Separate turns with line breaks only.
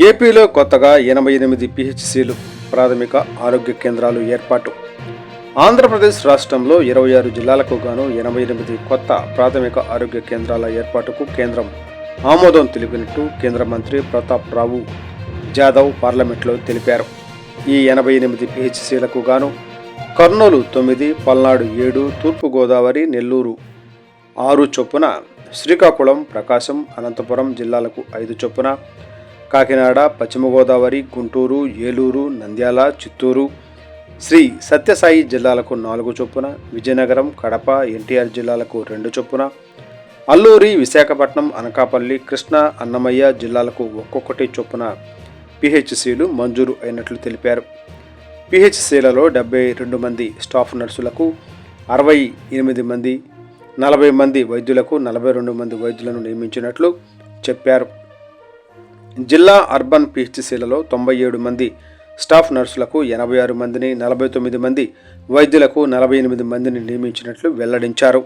ఏపీలో కొత్తగా ఎనభై ఎనిమిది పిహెచ్సిలు ప్రాథమిక ఆరోగ్య కేంద్రాలు ఏర్పాటు. ఆంధ్రప్రదేశ్ రాష్ట్రంలో ఇరవై ఆరు జిల్లాలకు గాను ఎనభై ఎనిమిది కొత్త ప్రాథమిక ఆరోగ్య కేంద్రాల ఏర్పాటుకు కేంద్రం ఆమోదం తెలిపినట్టు కేంద్ర మంత్రి ప్రతాప్ రావు జాదవ్ పార్లమెంట్లో తెలిపారు. ఈ ఎనభై ఎనిమిది పిహెచ్సిలకు గాను కర్నూలు తొమ్మిది పల్నాడు ఏడు తూర్పుగోదావరి నెల్లూరు ఆరు చొప్పున శ్రీకాకుళం ప్రకాశం అనంతపురం జిల్లాలకు ఐదు చొప్పున కాకినాడ పశ్చిమ గోదావరి గుంటూరు ఏలూరు నంద్యాల చిత్తూరు. శ్రీ సత్యసాయి జిల్లాలకు నాలుగు చొప్పున విజయనగరం కడప ఎన్టీఆర్ జిల్లాలకు రెండు చొప్పున అల్లూరి విశాఖపట్నం అనకాపల్లి కృష్ణా అన్నమయ్య జిల్లాలకు ఒక్కొక్కటి చొప్పున పిహెచ్సిలు మంజూరు అయినట్లు తెలిపారు. పిహెచ్సిలలో డెబ్బై రెండు మంది స్టాఫ్ నర్సులకు అరవై ఎనిమిది మంది నలభై మంది వైద్యులకు నలభై రెండు మంది వైద్యులను నియమించినట్లు చెప్పారు. జిల్లా అర్బన్ పిహెచ్సిలలో తొంభై ఏడు మంది స్టాఫ్ నర్సులకు ఎనభై ఆరు మందిని నలభై తొమ్మిది మంది వైద్యులకు నలభై ఎనిమిది మందిని నియమించినట్లు వెల్లడించారు.